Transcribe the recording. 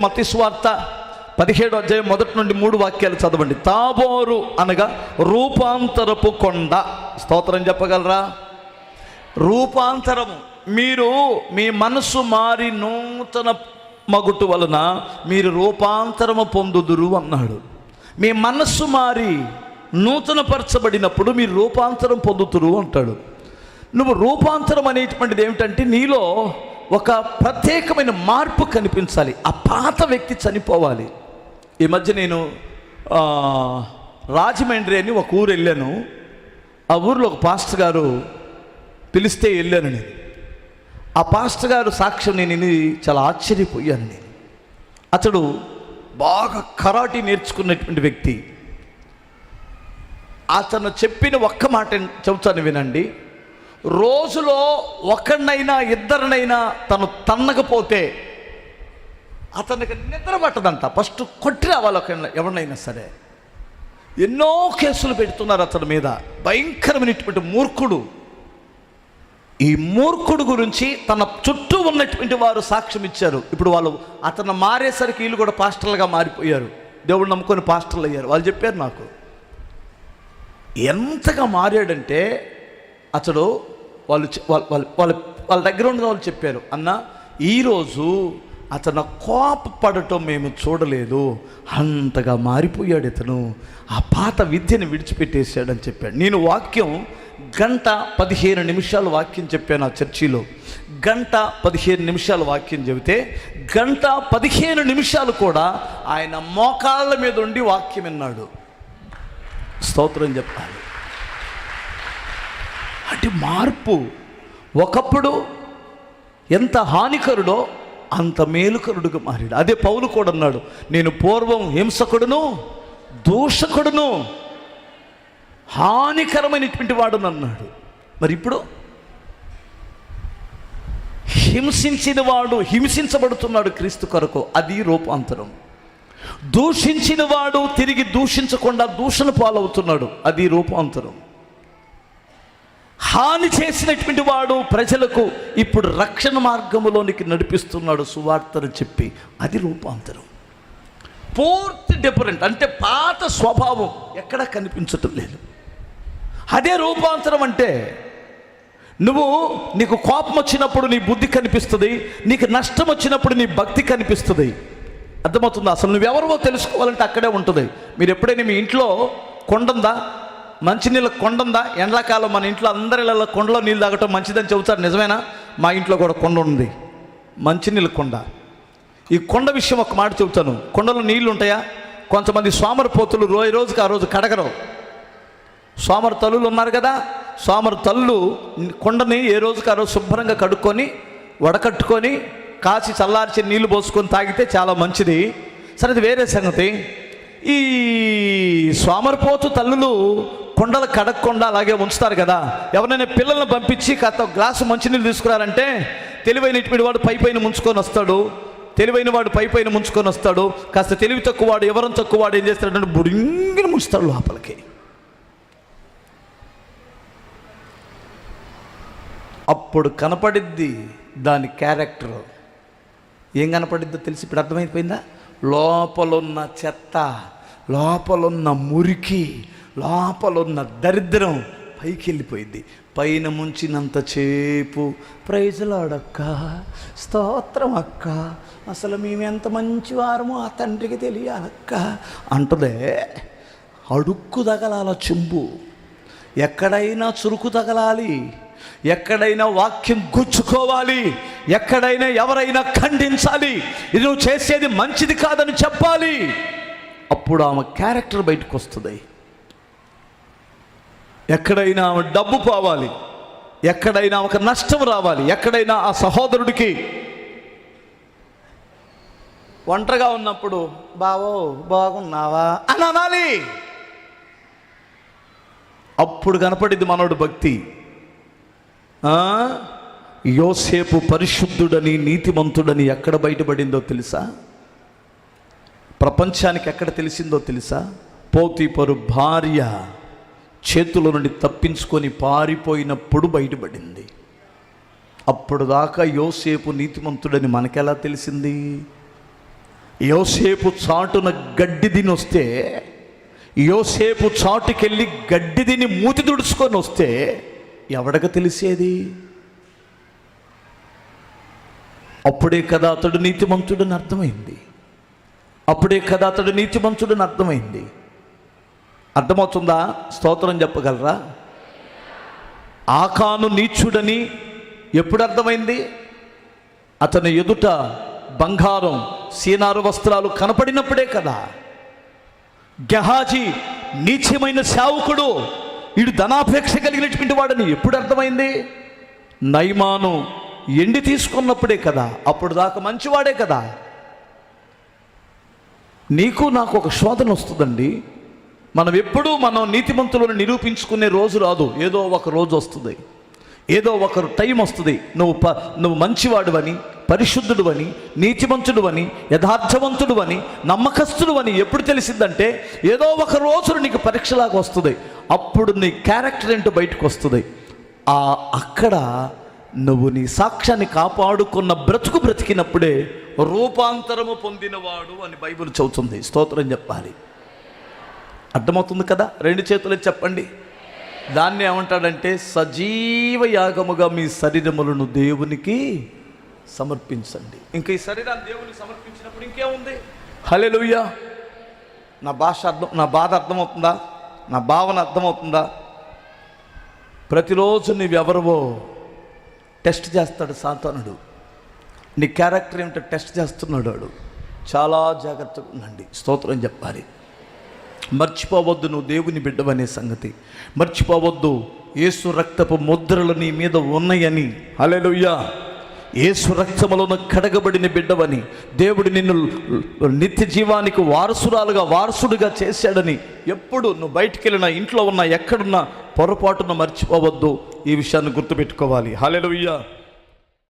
మతిస్వార్త పదిహేడు అధ్యాయం మొదటి నుండి మూడు వాక్యాలు చదవండి. తాబోరు అనగా రూపాంతరపు కొండ. స్తోత్రం చెప్పగలరా? రూపాంతరము. మీరు మీ మనసు మారి నూతన మగుటు వలన మీరు రూపాంతరము పొందుదురు అన్నాడు. మీ మనస్సు మారి నూతనపరచబడినప్పుడు మీరు రూపాంతరం పొందుతురు అంటాడు. నువ్వు రూపాంతరం అనేటువంటిది ఏమిటంటే నీలో ఒక ప్రత్యేకమైన మార్పు కనిపించాలి. ఆ పాత వ్యక్తి చనిపోవాలి. ఈ మధ్య నేను రాజమండ్రి అని ఒక ఊరు వెళ్ళాను. ఆ ఊరిలో ఒక పాస్టర్ గారు పిలిస్తే వెళ్ళాను నేను. ఆ పాస్టర్ గారు సాక్ష్యం నేను చాలా ఆశ్చర్యపోయాను నేను. అతడు బాగా కరాటీ నేర్చుకున్నటువంటి వ్యక్తి. అతను చెప్పిన ఒక్క మాట చెబుతాను వినండి. రోజులో ఒకరినైనా ఇద్దరినైనా తను తన్నకపోతే అతనికి నిద్ర పట్టదంట. ఫస్ట్ కొట్టి రావాలి ఒక ఎవరినైనా సరే. ఎన్నో కేసులు పెడుతున్నారు అతని మీద. భయంకరమైనటువంటి మూర్ఖుడు. ఈ మూర్ఖుడు గురించి తన చుట్టూ ఉన్నటువంటి వారు సాక్ష్యం ఇచ్చారు. ఇప్పుడు వాళ్ళు అతను మారేసరికి వీళ్ళు కూడా పాస్టర్లుగా మారిపోయారు. దేవుడు నమ్ముకొని పాస్టర్లు అయ్యారు వాళ్ళు చెప్పారు నాకు ఎంతగా మారాడంటే అతడు వాళ్ళు వాళ్ళ వాళ్ళ వాళ్ళ వాళ్ళ దగ్గర ఉన్న వాళ్ళు చెప్పారు అన్న ఈరోజు అతను కోపపడటం మేము చూడలేదు. అంతగా మారిపోయాడు ఇతను. ఆ పాత విద్యను విడిచిపెట్టేశాడని చెప్పాడు. నేను వాక్యం గంట పదిహేను నిమిషాలు వాక్యం చెప్పాను ఆ చర్చిలో. గంట పదిహేను నిమిషాలు వాక్యం చెబితే గంట పదిహేను నిమిషాలు కూడా ఆయన మోకాళ్ళ మీద ఉండి వాక్యం విన్నాడు. స్తోత్రం చెప్పాలి అటు మార్పు. ఒకప్పుడు ఎంత హానికరుడో అంత మేలుకరుడుగా మారాడు. అదే పౌలు కూడా అన్నాడు నేను పూర్వం హింసకుడును దూషకుడును హానికరమైనటువంటి వాడును అన్నాడు. మరి ఇప్పుడు హింసించిన వాడు హింసించబడుతున్నాడు క్రీస్తు కొరకు అది రూపాంతరం. దూషించిన వాడు తిరిగి దూషించకుండా దూషణ పాలవుతున్నాడు అది రూపాంతరం. హాని చేసినటువంటి వాడు ప్రజలకు ఇప్పుడు రక్షణ మార్గములోనికి నడిపిస్తున్నాడు సువార్తను చెప్పి. అది రూపాంతరం. పూర్తి డిఫరెంట్ అంటే పాత స్వభావం ఎక్కడా కనిపించటం లేదు. అదే రూపాంతరం అంటే నువ్వు నీకు కోపం వచ్చినప్పుడు నీ బుద్ధి కనిపిస్తుంది నీకు నష్టం వచ్చినప్పుడు నీ భక్తి కనిపిస్తుంది. అర్థమవుతుందా? అసలు నువ్వెవరో తెలుసుకోవాలంటే అక్కడే ఉంటుంది. మీరు ఎప్పుడైనా మీ ఇంట్లో కొండందా? మంచినీళ్ళ కొండందా? ఎండాకాలం మన ఇంట్లో అందరిలో కొండలో నీళ్ళు తాగటం మంచిదని చెబుతారు నిజమేనా? మా ఇంట్లో కూడా కొండ ఉంది. మంచినీళ్ళ కొండ. ఈ కొండ విషయం ఒక మాట చెబుతాను. కొండలో నీళ్ళు ఉంటాయా? కొంతమంది సోమరపోతులు రోజు రోజుకి ఆ రోజు కడగరు. స్వామర తల్లులు ఉన్నారు కదా సోమర తల్లు కొండని ఏ రోజుకి ఆ రోజు శుభ్రంగా కడుక్కొని వడకట్టుకొని కాచి చల్లార్చి నీళ్ళు పోసుకొని తాగితే చాలా మంచిది. సరే అది వేరే సంగతి. ఈ సోమరపోతు తల్లులు కొండలు కడగకుండా అలాగే ఉంచుతారు కదా. ఎవరైనా పిల్లల్ని పంపించి కాస్త గ్లాసు మంచినీళ్ళు తీసుకురారంటే తెలివైనటువంటి వాడు పై పైన ముంచుకొని వస్తాడు. తెలివైన వాడు పై పైన ముంచుకొని వస్తాడు. కాస్త తెలివి తక్కువ వాడు ఎవరం తక్కువ వాడు ఏం చేస్తాడంటే బుడింగిన ముంచుతాడు లోపలికి. అప్పుడు కనపడిద్ది దాని క్యారెక్టర్. ఏం కనపడిద్దో తెలిసి? ఇప్పుడు అర్థమైపోయిందా? లోపలున్న చెత్త లోపలున్న మురికి లోపలున్న దరిద్రం పైకి వెళ్ళిపోయింది పైన ముంచినంత చేపు. ప్రైజులాడక్క స్తోత్రం అక్క. అసలు మేమెంత మంచి వారమో ఆ తండ్రికి తెలియాలక్క. అంటదే అడుక్కు తగలాల చెంబు. ఎక్కడైనా చురుకు తగలాలి. ఎక్కడైనా వాక్యం గుచ్చుకోవాలి ఎక్కడైనా ఎవరైనా ఖండించాలి ఇది నువ్వు చేసేది మంచిది కాదని చెప్పాలి. అప్పుడు ఆమె క్యారెక్టర్ బయటకు వస్తుంది. ఎక్కడైనా ఆమె డబ్బు పోవాలి ఎక్కడైనా ఒక నష్టం రావాలి ఎక్కడైనా ఆ సహోదరుడికి. ఒంటరిగా ఉన్నప్పుడు బావో బాగున్నావా? అని అనాలి. అప్పుడు కనపడింది మనోడు భక్తి. యోసేపు పరిశుద్ధుడని నీతిమంతుడని ఎక్కడ బయటపడిందో తెలుసా? ప్రపంచానికి ఎక్కడ తెలిసిందో తెలుసా? పోతీపరు భార్య చేతుల నుండి తప్పించుకొని పారిపోయినప్పుడు బయటపడింది. అప్పుడు దాకా యోసేపు నీతిమంతుడని మనకెలా తెలిసింది? యోసేపు చాటున గడ్డి తిని వస్తే యోసేపు చాటుకెళ్ళి గడ్డి తిని మూతి తుడుచుకొని వస్తే ఎవడకు తెలిసేది? అప్పుడే కదా అతడు నీతిమంతుడని అర్థమైంది. అప్పుడే కదా అతడు నీతిమంతుడని అర్థమైంది. అర్థమవుతుందా? స్తోత్రం చెప్పగలరా? ఆకాను నీచుడని ఎప్పుడు అర్థమైంది? అతని ఎదుట బంగారం సీనారు వస్త్రాలు కనపడినప్పుడే కదా. గెహాజీ నీచమైన సేవకుడు వీడు ధనాపేక్ష కలిగినటువంటి వాడని ఎప్పుడు అర్థమైంది? నైమాను ఎండి తీసుకున్నప్పుడే కదా అప్పుడు దాకా మంచివాడే కదా. నీకు నాకు ఒక శోధన వస్తుందండి. మనం ఎప్పుడూ మనం నీతిమంతులను నిరూపించుకునే రోజు రాదు ఏదో ఒక రోజు వస్తుంది. ఏదో ఒకరు టైం వస్తుంది. నువ్వు ప నువ్వు మంచివాడువని పరిశుద్ధుడువని నీతిమంతుడువని యథార్థవంతుడువని నమ్మకస్తుడువని ఎప్పుడు తెలిసిందంటే ఏదో ఒక రోజు నీకు పరీక్షలాగా వస్తుంది. అప్పుడు నీ క్యారెక్టర్ ఏంటో బయటకు వస్తుంది. ఆ అక్కడ నువ్వు నీ సాక్ష్యాన్ని కాపాడుకున్న బ్రతుకు బ్రతికినప్పుడే రూపాంతరము పొందినవాడు అని బైబిల్ చదువుతుంది స్తోత్రం చెప్పాలి. అర్థమవుతుంది కదా? రెండు చేతులు చెప్పండి. దాన్ని ఏమంటాడంటే సజీవ యాగముగా మీ శరీరములను దేవునికి సమర్పించండి. ఇంకా ఈ శరీరాన్ని దేవునికి సమర్పించినప్పుడు ఇంకేముంది? హలెలుయ్యా నా భాష అర్థం నా బాధ అర్థమవుతుందా? నా భావన అర్థమవుతుందా? ప్రతిరోజు నీవెవరవో టెస్ట్ చేస్తాడు సాతానుడు. నీ క్యారెక్టర్ ఏమిటో టెస్ట్ చేస్తున్నాడు వాడు. చాలా జాగ్రత్తగా ఉండండి. స్తోత్రం చెప్పాలి. మర్చిపోవద్దు నువ్వు దేవుని బిడ్డవనే సంగతి. మర్చిపోవద్దు ఏసు రక్తపు ముద్రలు నీ మీద ఉన్నాయని. హల్లెలూయా. ఏసు రక్తములను కడగబడిన బిడ్డవని. దేవుడు నిన్ను నిత్య జీవానికి వారసురాలుగా వారసుడిగా చేశాడని. ఎప్పుడు నువ్వు బయటికి వెళ్ళినా ఇంట్లో ఉన్నా ఎక్కడున్నా పొరపాటున మర్చిపోవద్దు. ఈ విషయాన్ని గుర్తుపెట్టుకోవాలి. హల్లెలూయా.